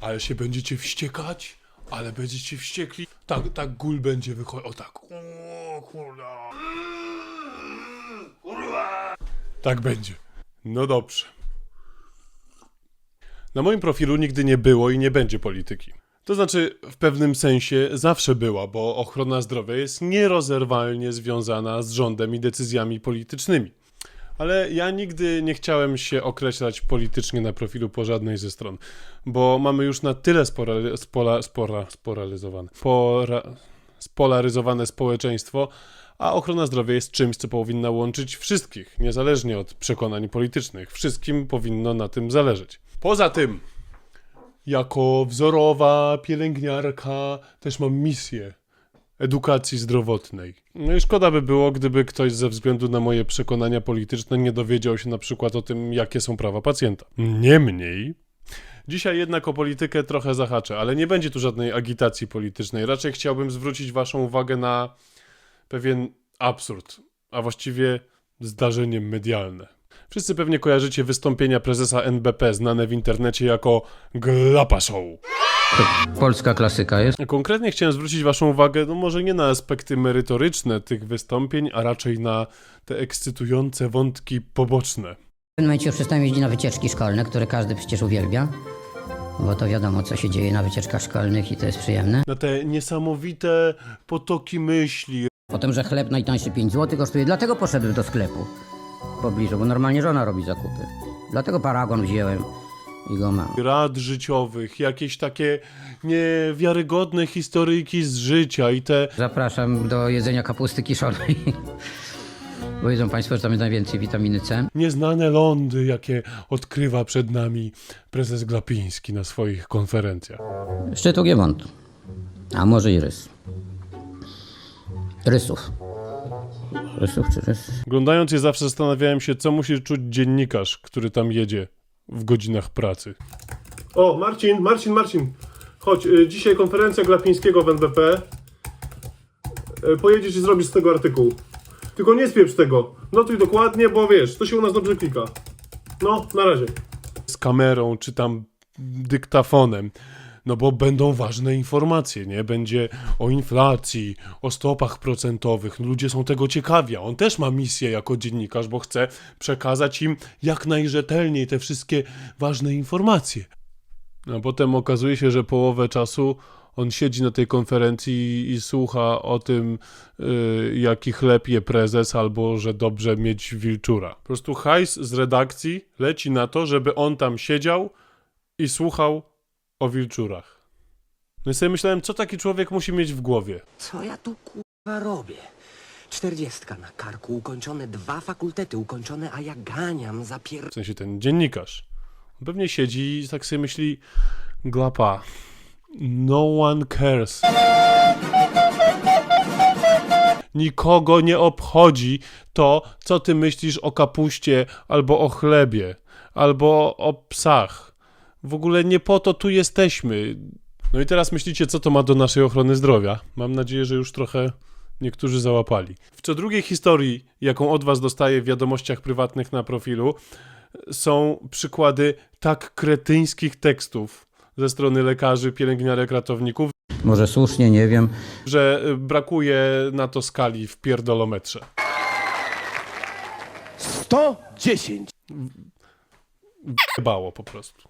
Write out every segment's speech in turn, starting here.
Ale się będziecie wściekać, ale będziecie wściekli. Tak, tak gul będzie wychodził. O tak. O kurwa. Tak będzie. No dobrze. Na moim profilu nigdy nie było i nie będzie polityki. To znaczy, w pewnym sensie zawsze była, bo ochrona zdrowia jest nierozerwalnie związana z rządem i decyzjami politycznymi. Ale ja nigdy nie chciałem się określać politycznie na profilu po żadnej ze stron, bo mamy już na tyle spora, spola, spora, sporalizowane, pora, spolaryzowane społeczeństwo, a ochrona zdrowia jest czymś, co powinna łączyć wszystkich, niezależnie od przekonań politycznych. Wszystkim powinno na tym zależeć. Poza tym, jako wzorowa pielęgniarka też mam misję edukacji zdrowotnej. No i szkoda by było, gdyby ktoś ze względu na moje przekonania polityczne nie dowiedział się na przykład o tym, jakie są prawa pacjenta. Niemniej, dzisiaj jednak o politykę trochę zahaczę, ale nie będzie tu żadnej agitacji politycznej. Raczej chciałbym zwrócić waszą uwagę na pewien absurd, a właściwie zdarzenie medialne. Wszyscy pewnie kojarzycie wystąpienia prezesa NBP znane w internecie jako Glapa Show. Polska klasyka jest. Konkretnie chciałem zwrócić Waszą uwagę, no może nie na aspekty merytoryczne tych wystąpień, a raczej na te ekscytujące wątki poboczne. W pewnym momencie już przestałem jeździć na wycieczki szkolne, które każdy przecież uwielbia, bo to wiadomo, co się dzieje na wycieczkach szkolnych i to jest przyjemne. Na te niesamowite potoki myśli, Potem, że chleb najtańszy 5 zł kosztuje, dlatego poszedłem do sklepu w pobliżu, bo normalnie żona robi zakupy. Dlatego paragon wziąłem i go mam. rad życiowych, jakieś takie niewiarygodne historyjki z życia i te Zapraszam do jedzenia kapusty kiszonej. Bo wiedzą Państwo, że tam jest najwięcej witaminy C. nieznane lądy, jakie odkrywa przed nami prezes Glapiński na swoich konferencjach. Szczytu Giewont. A może i rys. Rysów. Rys? Oglądając je zawsze zastanawiałem się, co musi czuć dziennikarz, który tam jedzie w godzinach pracy. O, Marcin, Marcin, Marcin. Chodź, y, dzisiaj konferencja Glapińskiego w NBP. Y, Pojedziesz i zrobisz z tego artykuł. Tylko nie spieprz tego. Notuj dokładnie, bo wiesz, to się u nas dobrze klika. No, na razie. z kamerą czy tam dyktafonem. No bo będą ważne informacje, nie? Będzie o inflacji, o stopach procentowych. Ludzie są tego ciekawi. a On też ma misję jako dziennikarz, bo chce przekazać im jak najrzetelniej te wszystkie ważne informacje. A potem okazuje się, że połowę czasu on siedzi na tej konferencji i słucha o tym, yy, jaki chleb je prezes, albo że dobrze mieć wilczura. Po prostu hajs z redakcji leci na to, żeby on tam siedział i słuchał o wilczurach. No i sobie myślałem, co taki człowiek musi mieć w głowie. Co ja tu kurwa robię? Czterdziestka na karku, ukończone dwa fakultety ukończone, a ja ganiam za pier... W sensie ten dziennikarz. On pewnie siedzi i tak sobie myśli, glapa, no one cares. Nikogo nie obchodzi to, co ty myślisz o kapuście, albo o chlebie, albo o psach. W ogóle nie po to tu jesteśmy. No i teraz myślicie, co to ma do naszej ochrony zdrowia? Mam nadzieję, że już trochę niektórzy załapali. W co drugiej historii, jaką od was dostaję w wiadomościach prywatnych na profilu, są przykłady tak kretyńskich tekstów ze strony lekarzy, pielęgniarek, ratowników, Może słusznie, nie wiem. że y, brakuje na to skali w pierdolometrze. 110. Bało po prostu.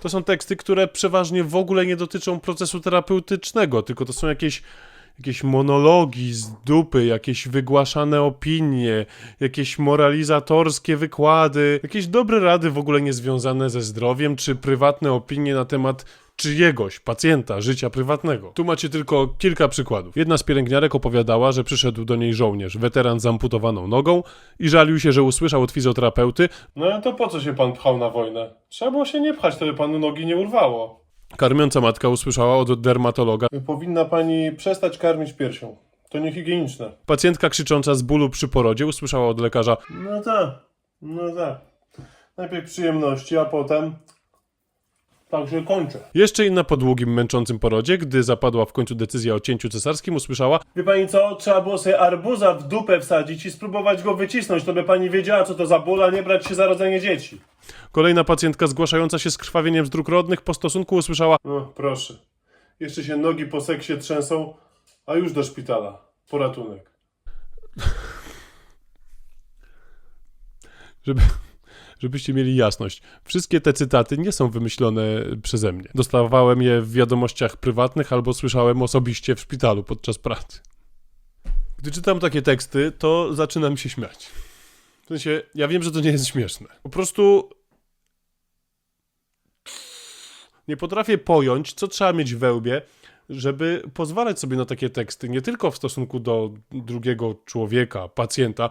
To są teksty, które przeważnie w ogóle nie dotyczą procesu terapeutycznego, tylko to są jakieś, jakieś monologi z dupy, jakieś wygłaszane opinie, jakieś moralizatorskie wykłady, jakieś dobre rady w ogóle niezwiązane ze zdrowiem, czy prywatne opinie na temat czyjegoś, pacjenta, życia prywatnego. Tu macie tylko kilka przykładów. Jedna z pielęgniarek opowiadała, że przyszedł do niej żołnierz, weteran z amputowaną nogą i żalił się, że usłyszał od fizjoterapeuty, No to po co się pan pchał na wojnę? Trzeba było się nie pchać, wtedy panu nogi nie urwało. Karmiąca matka usłyszała od dermatologa. Powinna pani przestać karmić piersią. To niehigieniczne. Pacjentka krzycząca z bólu przy porodzie usłyszała od lekarza: No tak, no tak. Najpierw przyjemności, a potem Także kończę. Jeszcze inna po długim, męczącym porodzie, gdy zapadła w końcu decyzja o cięciu cesarskim, usłyszała Wie pani co? Trzeba było sobie arbuza w dupę wsadzić i spróbować go wycisnąć, to by pani wiedziała, co to za ból, a nie brać się za rodzenie dzieci. Kolejna pacjentka zgłaszająca się z krwawieniem z dróg rodnych po stosunku usłyszała No, proszę. Jeszcze się nogi po seksie trzęsą, a już do szpitala. Po ratunek. żeby, żebyście mieli jasność. Wszystkie te cytaty nie są wymyślone przeze mnie. Dostawałem je w wiadomościach prywatnych albo słyszałem osobiście w szpitalu podczas pracy. Gdy czytam takie teksty, to zaczynam się śmiać. W sensie, ja wiem, że to nie jest śmieszne. Po prostu nie potrafię pojąć, co trzeba mieć we łbie, żeby pozwalać sobie na takie teksty, nie tylko w stosunku do drugiego człowieka, pacjenta,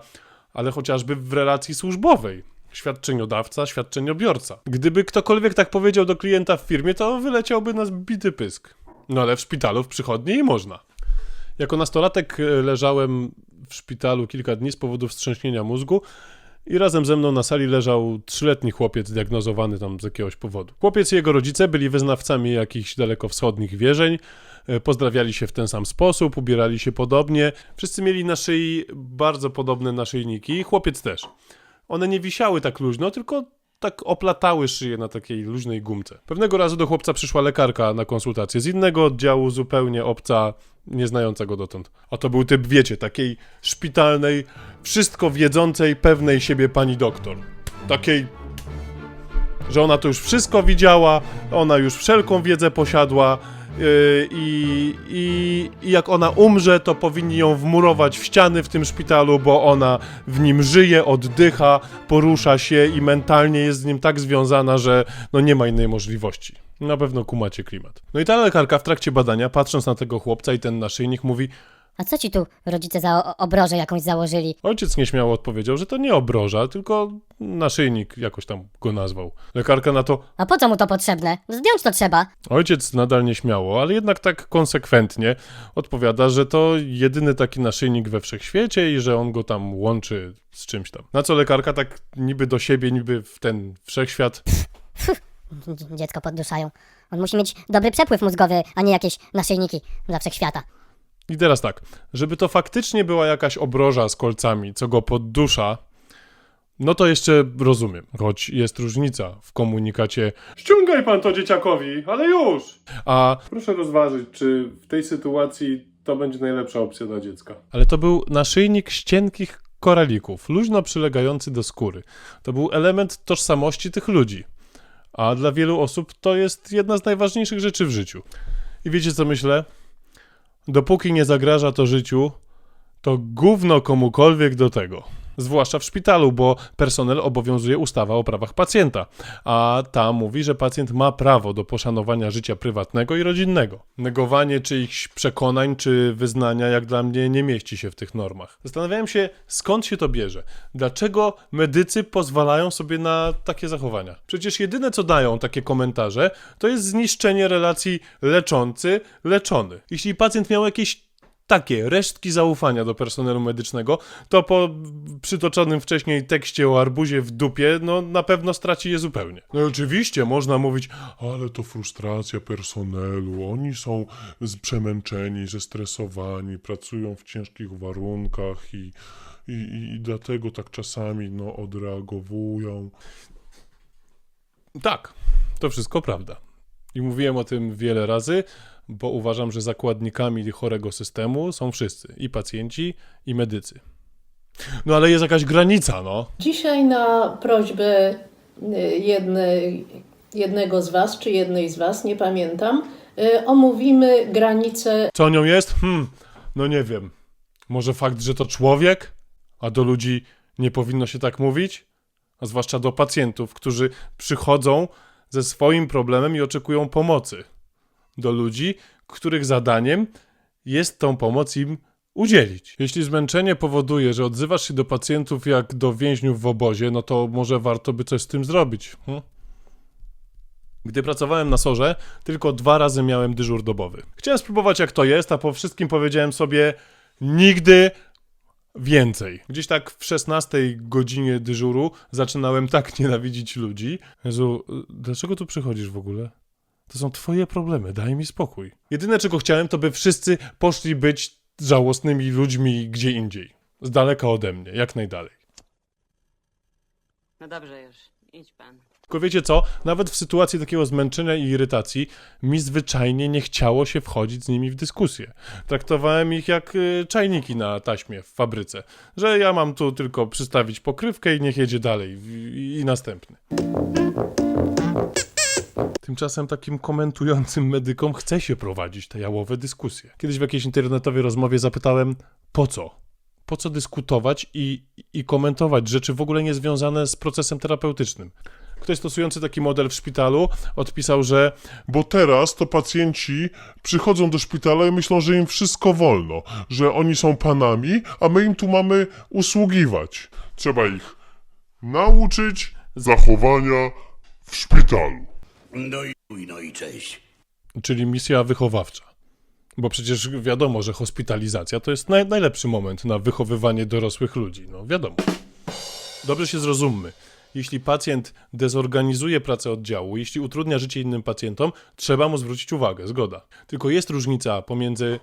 ale chociażby w relacji służbowej. Świadczeniodawca, świadczeniobiorca. Gdyby ktokolwiek tak powiedział do klienta w firmie, to wyleciałby nas bity pysk. No ale w szpitalu, w przychodni i można. Jako nastolatek e, leżałem w szpitalu kilka dni z powodu wstrząśnienia mózgu i razem ze mną na sali leżał trzyletni chłopiec diagnozowany tam z jakiegoś powodu. Chłopiec i jego rodzice byli wyznawcami jakichś dalekowschodnich wierzeń, e, pozdrawiali się w ten sam sposób, ubierali się podobnie. Wszyscy mieli na szyi bardzo podobne naszyjniki, chłopiec też. One nie wisiały tak luźno, tylko tak oplatały szyję na takiej luźnej gumce. Pewnego razu do chłopca przyszła lekarka na konsultację z innego oddziału, zupełnie obca, nie znająca go dotąd. A to był typ, wiecie, takiej szpitalnej, wszystko wiedzącej, pewnej siebie pani doktor. Takiej, że ona to już wszystko widziała, ona już wszelką wiedzę posiadła. Yy, I, i, I jak ona umrze, to powinni ją wmurować w ściany w tym szpitalu, bo ona w nim żyje, oddycha, porusza się i mentalnie jest z nim tak związana, że no nie ma innej możliwości. Na pewno kumacie klimat. No i ta lekarka w trakcie badania, patrząc na tego chłopca i ten naszyjnik, mówi: A co ci tu rodzice za obrożę jakąś założyli? Ojciec nieśmiało odpowiedział, że to nie obroża, tylko naszyjnik, jakoś tam go nazwał. Lekarka na to: A po co mu to potrzebne? Zdjąć to trzeba. Ojciec nadal nieśmiało, ale jednak tak konsekwentnie odpowiada, że to jedyny taki naszyjnik we wszechświecie i że on go tam łączy z czymś tam. Na co lekarka tak niby do siebie, niby w ten wszechświat. Dzie- Dziecko podduszają. On musi mieć dobry przepływ mózgowy, a nie jakieś naszyjniki dla wszechświata. I teraz tak, żeby to faktycznie była jakaś obroża z kolcami, co go poddusza, no to jeszcze rozumiem, choć jest różnica w komunikacie, Ściągaj pan to dzieciakowi, ale już! a Proszę rozważyć, czy w tej sytuacji to będzie najlepsza opcja dla dziecka. Ale to był naszyjnik z cienkich koralików, luźno przylegający do skóry. To był element tożsamości tych ludzi. A dla wielu osób to jest jedna z najważniejszych rzeczy w życiu. I wiecie co myślę? Dopóki nie zagraża to życiu, to gówno komukolwiek do tego. Zwłaszcza w szpitalu, bo personel obowiązuje ustawa o prawach pacjenta, a ta mówi, że pacjent ma prawo do poszanowania życia prywatnego i rodzinnego. Negowanie czyichś przekonań czy wyznania, jak dla mnie, nie mieści się w tych normach. Zastanawiałem się, skąd się to bierze. Dlaczego medycy pozwalają sobie na takie zachowania? Przecież jedyne, co dają takie komentarze, to jest zniszczenie relacji leczący-leczony. Jeśli pacjent miał jakieś takie resztki zaufania do personelu medycznego, to po przytoczonym wcześniej tekście o arbuzie w dupie, no na pewno straci je zupełnie. No i oczywiście można mówić, ale to frustracja personelu, oni są przemęczeni, zestresowani, pracują w ciężkich warunkach i, i, i, i dlatego tak czasami no, odreagowują. Tak, to wszystko prawda. I mówiłem o tym wiele razy, bo uważam, że zakładnikami chorego systemu są wszyscy i pacjenci, i medycy. No ale jest jakaś granica, no. Dzisiaj na prośbę y, jednej, jednego z Was, czy jednej z Was, nie pamiętam, y, omówimy granice Co nią jest? Hmm, no nie wiem. Może fakt, że to człowiek, a do ludzi nie powinno się tak mówić? A zwłaszcza do pacjentów, którzy przychodzą ze swoim problemem i oczekują pomocy. Do ludzi, których zadaniem jest tą pomoc im udzielić. Jeśli zmęczenie powoduje, że odzywasz się do pacjentów jak do więźniów w obozie, no to może warto by coś z tym zrobić. Hmm? Gdy pracowałem na sorze, tylko dwa razy miałem dyżur dobowy. Chciałem spróbować jak to jest, a po wszystkim powiedziałem sobie nigdy więcej. Gdzieś tak w 16 godzinie dyżuru zaczynałem tak nienawidzić ludzi. Jezu, dlaczego tu przychodzisz w ogóle? To są twoje problemy, daj mi spokój. Jedyne czego chciałem, to by wszyscy poszli być żałosnymi ludźmi gdzie indziej. Z daleka ode mnie, jak najdalej. No dobrze już, idź pan. Tylko wiecie co? Nawet w sytuacji takiego zmęczenia i irytacji mi zwyczajnie nie chciało się wchodzić z nimi w dyskusję. Traktowałem ich jak y, czajniki na taśmie w fabryce, że ja mam tu tylko przystawić pokrywkę i niech jedzie dalej i, i następny. Tymczasem takim komentującym medykom chce się prowadzić te jałowe dyskusje. Kiedyś w jakiejś internetowej rozmowie zapytałem, po co? Po co dyskutować i, i komentować rzeczy w ogóle niezwiązane z procesem terapeutycznym? Ktoś stosujący taki model w szpitalu odpisał, że Bo teraz to pacjenci przychodzą do szpitala i myślą, że im wszystko wolno, że oni są panami, a my im tu mamy usługiwać. Trzeba ich nauczyć zachowania w szpitalu. No i no i cześć. czyli misja wychowawcza. Bo przecież wiadomo, że hospitalizacja to jest naj, najlepszy moment na wychowywanie dorosłych ludzi. No wiadomo. Dobrze się zrozummy. Jeśli pacjent dezorganizuje pracę oddziału, jeśli utrudnia życie innym pacjentom, trzeba mu zwrócić uwagę, zgoda. Tylko jest różnica pomiędzy.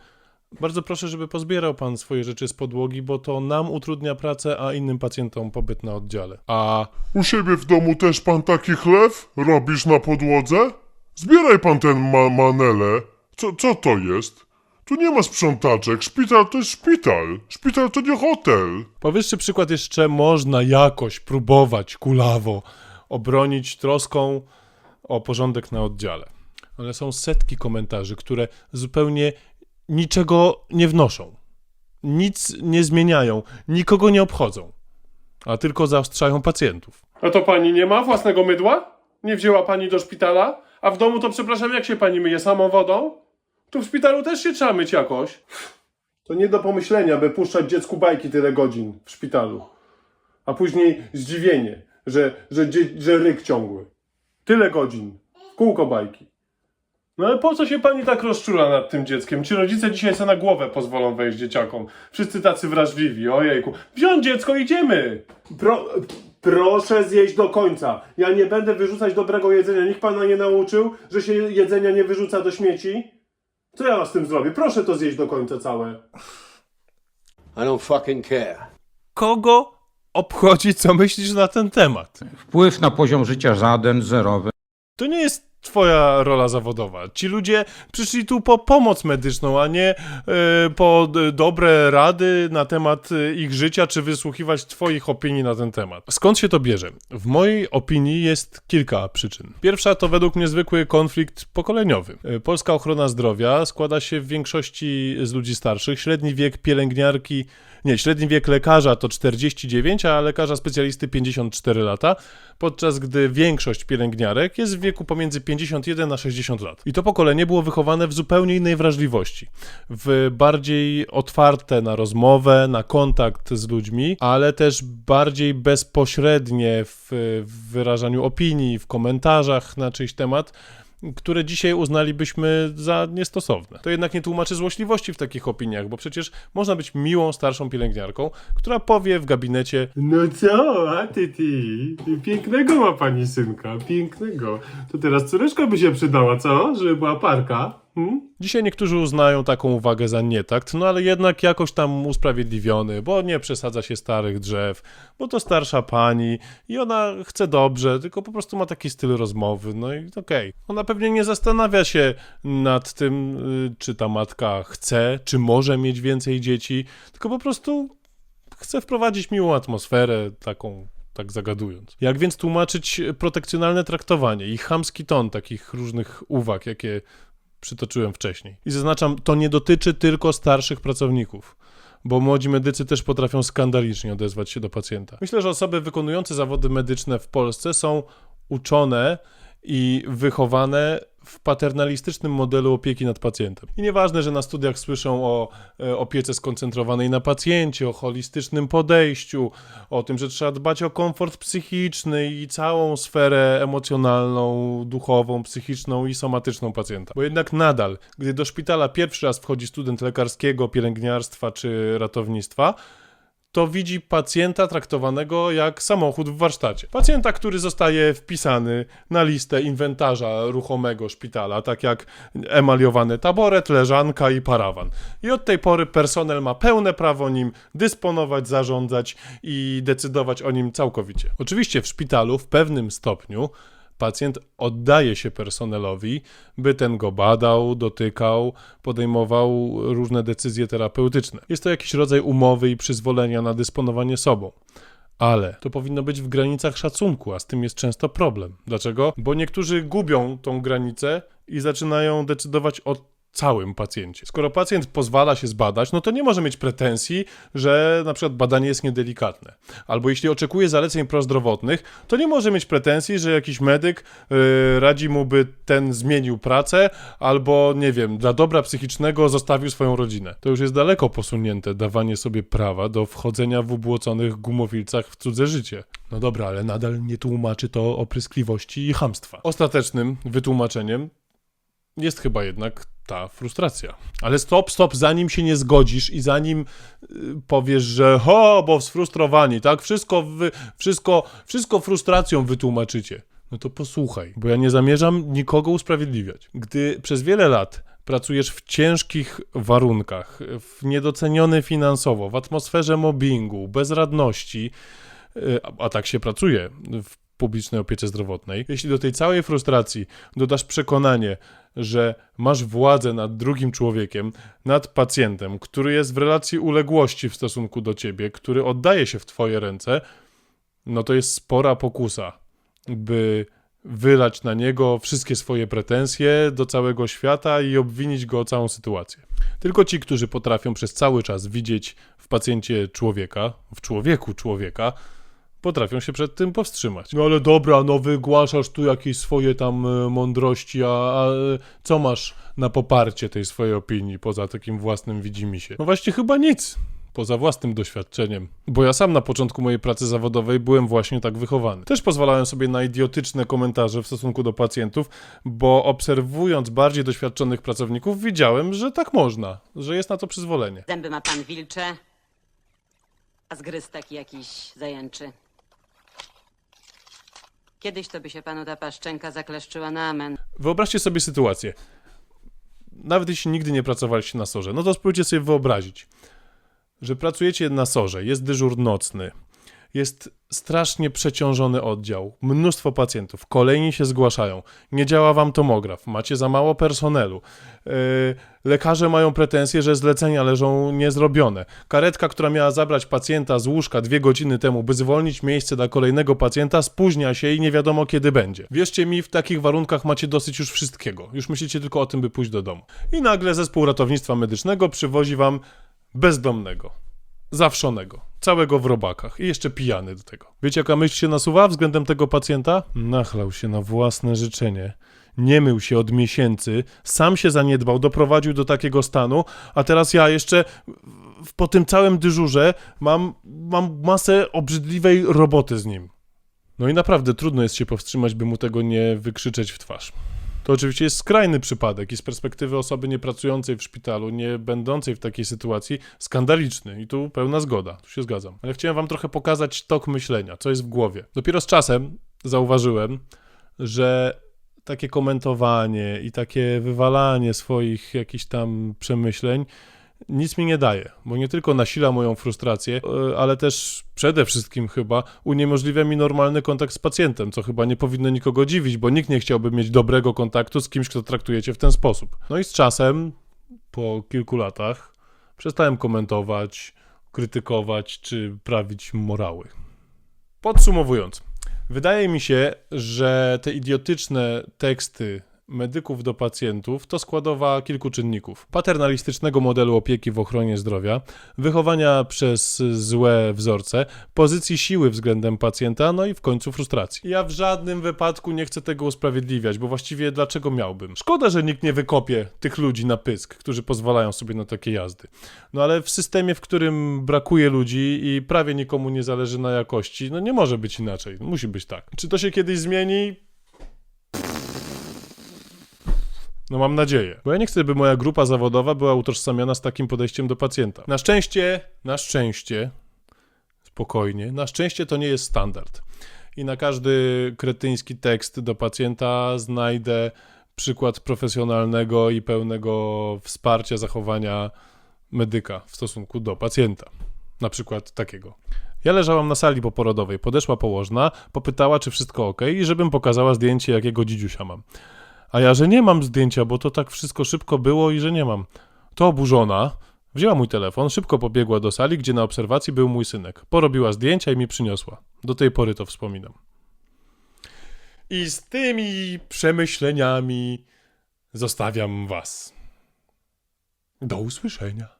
Bardzo proszę, żeby pozbierał pan swoje rzeczy z podłogi, bo to nam utrudnia pracę, a innym pacjentom pobyt na oddziale. A U siebie w domu też pan taki chlew robisz na podłodze? Zbieraj pan ten ma manele. Co, co to jest? Tu nie ma sprzątaczek. Szpital to jest szpital. Szpital to nie hotel. Powyższy przykład jeszcze można jakoś próbować kulawo obronić troską o porządek na oddziale. Ale są setki komentarzy, które zupełnie niczego nie wnoszą. Nic nie zmieniają, nikogo nie obchodzą, a tylko zaostrzają pacjentów. A to pani nie ma własnego mydła? Nie wzięła pani do szpitala? A w domu to przepraszam, jak się pani myje samą wodą? Tu w szpitalu też się trzeba myć jakoś. To nie do pomyślenia, by puszczać dziecku bajki tyle godzin w szpitalu. A później zdziwienie, że, że, że ryk ciągły. Tyle godzin. W kółko bajki. No ale po co się pani tak rozczula nad tym dzieckiem? Ci rodzice dzisiaj sobie na głowę pozwolą wejść dzieciakom? Wszyscy tacy wrażliwi, ojejku. Wziąć dziecko, idziemy! Pro, proszę zjeść do końca. Ja nie będę wyrzucać dobrego jedzenia. Nikt pana nie nauczył, że się jedzenia nie wyrzuca do śmieci? Co ja z tym zrobię? Proszę to zjeść do końca całe. I don't fucking care. Kogo obchodzi, co myślisz na ten temat? Wpływ na poziom życia żaden, zerowy. To nie jest twoja rola zawodowa. Ci ludzie przyszli tu po pomoc medyczną, a nie e, po dobre rady na temat e, ich życia, czy wysłuchiwać twoich opinii na ten temat. Skąd się to bierze? W mojej opinii jest kilka przyczyn. Pierwsza to według mnie zwykły konflikt pokoleniowy. E, Polska ochrona zdrowia składa się w większości z ludzi starszych. Średni wiek pielęgniarki nie, średni wiek lekarza to 49, a lekarza specjalisty 54 lata, podczas gdy większość pielęgniarek jest w wieku pomiędzy 51 a 60 lat. I to pokolenie było wychowane w zupełnie innej wrażliwości, w bardziej otwarte na rozmowę, na kontakt z ludźmi, ale też bardziej bezpośrednie w, w wyrażaniu opinii, w komentarzach na czyjś temat które dzisiaj uznalibyśmy za niestosowne. To jednak nie tłumaczy złośliwości w takich opiniach, bo przecież można być miłą, starszą pielęgniarką, która powie w gabinecie No co, a ty, ty, pięknego ma pani synka, pięknego. To teraz córeczka by się przydała, co? Żeby była parka? Hmm? Dzisiaj niektórzy uznają taką uwagę za nietakt, no ale jednak jakoś tam usprawiedliwiony, bo nie przesadza się starych drzew, bo to starsza pani i ona chce dobrze, tylko po prostu ma taki styl rozmowy, no i okej. Ona pewnie nie zastanawia się nad tym, y, czy ta matka chce, czy może mieć więcej dzieci, tylko po prostu chce wprowadzić miłą atmosferę, taką tak zagadując. Jak więc tłumaczyć protekcjonalne traktowanie i chamski ton takich różnych uwag, jakie przytoczyłem wcześniej. I zaznaczam, to nie dotyczy tylko starszych pracowników, bo młodzi medycy też potrafią skandalicznie odezwać się do pacjenta. Myślę, że osoby wykonujące zawody medyczne w Polsce są uczone i wychowane w paternalistycznym modelu opieki nad pacjentem. I nieważne, że na studiach słyszą o e, opiece skoncentrowanej na pacjencie, o holistycznym podejściu, o tym, że trzeba dbać o komfort psychiczny i całą sferę emocjonalną, duchową, psychiczną i somatyczną pacjenta. Bo jednak nadal, gdy do szpitala pierwszy raz wchodzi student lekarskiego, pielęgniarstwa czy ratownictwa, to widzi pacjenta traktowanego jak samochód w warsztacie. Pacjenta, który zostaje wpisany na listę inwentarza ruchomego szpitala, tak jak emaliowany taboret, leżanka i parawan. I od tej pory personel ma pełne prawo nim dysponować, zarządzać i decydować o nim całkowicie. Oczywiście w szpitalu w pewnym stopniu pacjent oddaje się personelowi, by ten go badał, dotykał, podejmował różne decyzje terapeutyczne. Jest to jakiś rodzaj umowy i przyzwolenia na dysponowanie sobą. Ale to powinno być w granicach szacunku, a z tym jest często problem. Dlaczego? Bo niektórzy gubią tą granicę i zaczynają decydować o całym pacjencie. Skoro pacjent pozwala się zbadać, no to nie może mieć pretensji, że na przykład badanie jest niedelikatne. Albo jeśli oczekuje zaleceń prozdrowotnych, to nie może mieć pretensji, że jakiś medyk yy, radzi mu, by ten zmienił pracę, albo nie wiem, dla dobra psychicznego zostawił swoją rodzinę. To już jest daleko posunięte dawanie sobie prawa do wchodzenia w ubłoconych gumowilcach w cudze życie. No dobra, ale nadal nie tłumaczy to opryskliwości i chamstwa. Ostatecznym wytłumaczeniem jest chyba jednak ta frustracja. Ale stop, stop, zanim się nie zgodzisz i zanim y, powiesz, że ho, bo sfrustrowani, tak? Wszystko, wy, wszystko, wszystko frustracją wytłumaczycie. No to posłuchaj, bo ja nie zamierzam nikogo usprawiedliwiać. Gdy przez wiele lat pracujesz w ciężkich warunkach, w niedoceniony finansowo, w atmosferze mobbingu, bezradności, y, a, tak się pracuje w publicznej opiece zdrowotnej, jeśli do tej całej frustracji dodasz przekonanie, że masz władzę nad drugim człowiekiem, nad pacjentem, który jest w relacji uległości w stosunku do ciebie, który oddaje się w twoje ręce, no to jest spora pokusa, by wylać na niego wszystkie swoje pretensje do całego świata i obwinić go o całą sytuację. Tylko ci, którzy potrafią przez cały czas widzieć w pacjencie człowieka, w człowieku człowieka, potrafią się przed tym powstrzymać. No ale dobra, no wygłaszasz tu jakieś swoje tam e, mądrości, a, a e, co masz na poparcie tej swojej opinii poza takim własnym widzimisię? No właśnie chyba nic. Poza własnym doświadczeniem. Bo ja sam na początku mojej pracy zawodowej byłem właśnie tak wychowany. Też pozwalałem sobie na idiotyczne komentarze w stosunku do pacjentów, bo obserwując bardziej doświadczonych pracowników, widziałem, że tak można, że jest na to przyzwolenie. Zęby ma pan wilcze, a zgryz taki jakiś zajęczy. Kiedyś to by się panu ta paszczenka zakleszczyła na amen. Wyobraźcie sobie sytuację. Nawet jeśli nigdy nie pracowaliście na sorze, no to spróbujcie sobie wyobrazić, że pracujecie na sorze, jest dyżur nocny, jest strasznie przeciążony oddział, mnóstwo pacjentów, kolejni się zgłaszają, nie działa wam tomograf, macie za mało personelu, yy, lekarze mają pretensje, że zlecenia leżą niezrobione. Karetka, która miała zabrać pacjenta z łóżka dwie godziny temu, by zwolnić miejsce dla kolejnego pacjenta, spóźnia się i nie wiadomo kiedy będzie. Wierzcie mi, w takich warunkach macie dosyć już wszystkiego. Już myślicie tylko o tym, by pójść do domu. I nagle zespół ratownictwa medycznego przywozi wam bezdomnego zawszonego, całego w robakach i jeszcze pijany do tego. Wiecie, jaka myśl się nasuwa względem tego pacjenta? Nachlał się na własne życzenie. Nie mył się od miesięcy, sam się zaniedbał, doprowadził do takiego stanu, a teraz ja jeszcze po tym całym dyżurze mam, mam masę obrzydliwej roboty z nim. No i naprawdę trudno jest się powstrzymać, by mu tego nie wykrzyczeć w twarz. To oczywiście jest skrajny przypadek i z perspektywy osoby niepracującej w szpitalu, nie będącej w takiej sytuacji, skandaliczny i tu pełna zgoda, tu się zgadzam. Ale chciałem wam trochę pokazać tok myślenia, co jest w głowie. Dopiero z czasem zauważyłem, że takie komentowanie i takie wywalanie swoich jakichś tam przemyśleń nic mi nie daje, bo nie tylko nasila moją frustrację, e, ale też przede wszystkim chyba uniemożliwia mi normalny kontakt z pacjentem, co chyba nie powinno nikogo dziwić, bo nikt nie chciałby mieć dobrego kontaktu z kimś, kto traktuje cię w ten sposób. No i z czasem, po kilku latach, przestałem komentować, krytykować czy prawić morały. Podsumowując, wydaje mi się, że te idiotyczne teksty medyków do pacjentów to składowa kilku czynników: paternalistycznego modelu opieki w ochronie zdrowia, wychowania przez złe wzorce, pozycji siły względem pacjenta, no i w końcu frustracji. Ja w żadnym wypadku nie chcę tego usprawiedliwiać, bo właściwie dlaczego miałbym? Szkoda, że nikt nie wykopie tych ludzi na pysk, którzy pozwalają sobie na takie jazdy. No ale w systemie, w którym brakuje ludzi i prawie nikomu nie zależy na jakości, no nie może być inaczej. Musi być tak. Czy to się kiedyś zmieni? No mam nadzieję. Bo ja nie chcę, by moja grupa zawodowa była utożsamiana z takim podejściem do pacjenta. Na szczęście, na szczęście, spokojnie. Na szczęście to nie jest standard. I na każdy kretyński tekst do pacjenta znajdę przykład profesjonalnego i pełnego wsparcia zachowania medyka w stosunku do pacjenta. Na przykład takiego. Ja leżałam na sali poporodowej, podeszła położna, popytała, czy wszystko ok i żebym pokazała zdjęcie, jakiego dzidziusia mam. A ja, że nie mam zdjęcia, bo to tak wszystko szybko było i że nie mam. To oburzona, wzięła mój telefon, szybko pobiegła do sali, gdzie na obserwacji był mój synek. Porobiła zdjęcia i mi przyniosła. Do tej pory to wspominam. I z tymi przemyśleniami zostawiam was. Do usłyszenia.